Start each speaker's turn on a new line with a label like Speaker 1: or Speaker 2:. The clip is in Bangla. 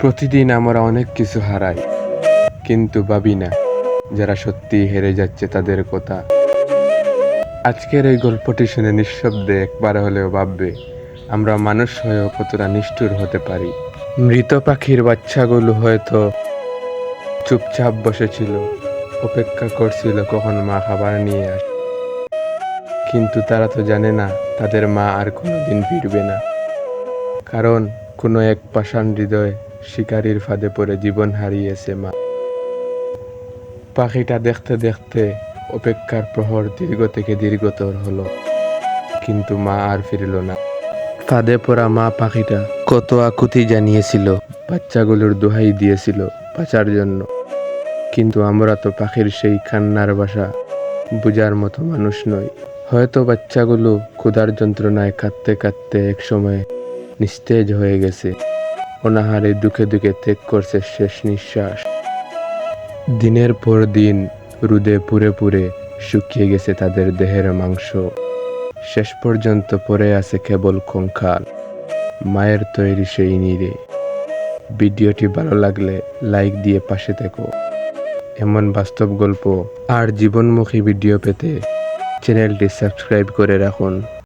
Speaker 1: প্রতিদিন আমরা অনেক কিছু হারাই, কিন্তু ভাবি না যারা সত্যি হেরে যাচ্ছে তাদের কথা। আজকের এই গল্পটি শুনে নিঃশব্দে একবার হলেও ভাববে, আমরা মানুষ হয়েও কতটা নিষ্ঠুর হতে পারি। মৃত পাখির বাচ্চাগুলো হয়তো চুপচাপ বসেছিল, অপেক্ষা করছিল কখন মা খাবার নিয়ে আস। কিন্তু তারা তো জানে না, তাদের মা আর কোনোদিন ফিরবে না। কারণ কোনো এক পাষাণ হৃদয় শিকারীর ফাঁদে পড়ে জীবন হারিয়েছে মা। পাখিটা দেখতে দেখতে অপেক্ষার প্রহর দীর্ঘ থেকে দীর্ঘতর হলো। কিন্তু মা আর ফিরল না। ফাঁদে পড়া মা পাখিটা কত আকুতি জানিয়েছিল, বাচ্চাগুলোর দোহাই দিয়েছিল বাঁচার জন্য। কিন্তু আমরা তো পাখির সেই কান্নার বাসা বুঝার মতো মানুষ নই। হয়তো বাচ্চাগুলো ক্ষুধার যন্ত্রণায় কাঁদতে কাঁদতে একসময় নিস্তেজ হয়ে গেছে। অনাহারে দুঃখে দুঃখে ত্যাগ করছে শেষ নিঃশ্বাস। দিনের পর দিন রুদে পুরে পুরে শুকিয়ে গেছে তাদের দেহের মাংস। শেষ পর্যন্ত পড়ে আছে কেবল কঙ্কাল মায়ের তৈরি সেই নিরে ভিডিওটি ভালো লাগলে লাইক দিয়ে পাশে থেকো। এমন বাস্তব গল্প আর জীবনমুখী ভিডিও পেতে চ্যানেলটি সাবস্ক্রাইব করে রাখুন।